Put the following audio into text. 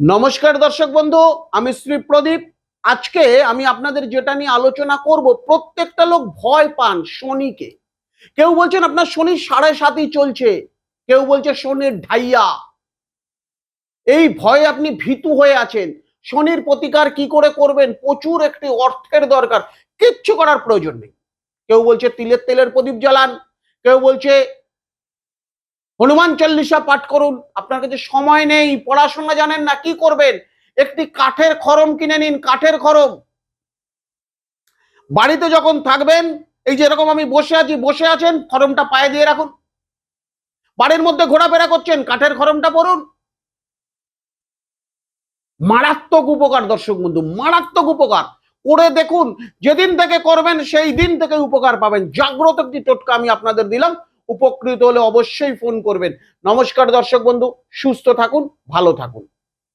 নমস্কার দর্শক বন্ধু, আমি শ্রী প্রদীপ। আজকে আমি আপনাদের যেটা নিয়ে আলোচনা করব, প্রত্যেকটা লোক ভয় পান শনিকে। কেউ বলছেন আপনার শনি সাড়ে সাতই চলছে, কেউ বলছে শনির ঢাইয়া। এই ভয়ে আপনি ভীতু হয়ে আছেন। শনির প্রতিকার কি করে করবেন? প্রচুর একটি অর্থের দরকার, কিচ্ছু করার প্রয়োজন নেই। কেউ বলছে তিলের তেলের প্রদীপ জ্বালান, কেউ বলছে হনুমান চল্লিশা পাঠ করুন। আপনার কাছে সময় নেই, পড়াশোনা জানেন না, কি করবেন? একটি কাঠের খরম কিনে নিন, কাঠের খরম। বাড়িতে যখন থাকবেন, এই যে এরকম আমি বসে আছি, বসে আছেন, খরমটা পায়ে দিয়ে রাখুন। বাড়ির মধ্যে ঘোরাফেরা করছেন, কাঠের খরমটা পড়ুন। মারাত্মক উপকার, দর্শক বন্ধু, মারাত্মক উপকার। করে দেখুন, যেদিন থেকে করবেন, সেই দিন থেকে উপকার পাবেন। জাগ্রত একটি টোটকা আমি আপনাদের দিলাম। উপকৃত হলে অবশ্যই ফোন করবেন। নমস্কার দর্শক বন্ধু সুস্থ থাকুন ভালো থাকুন।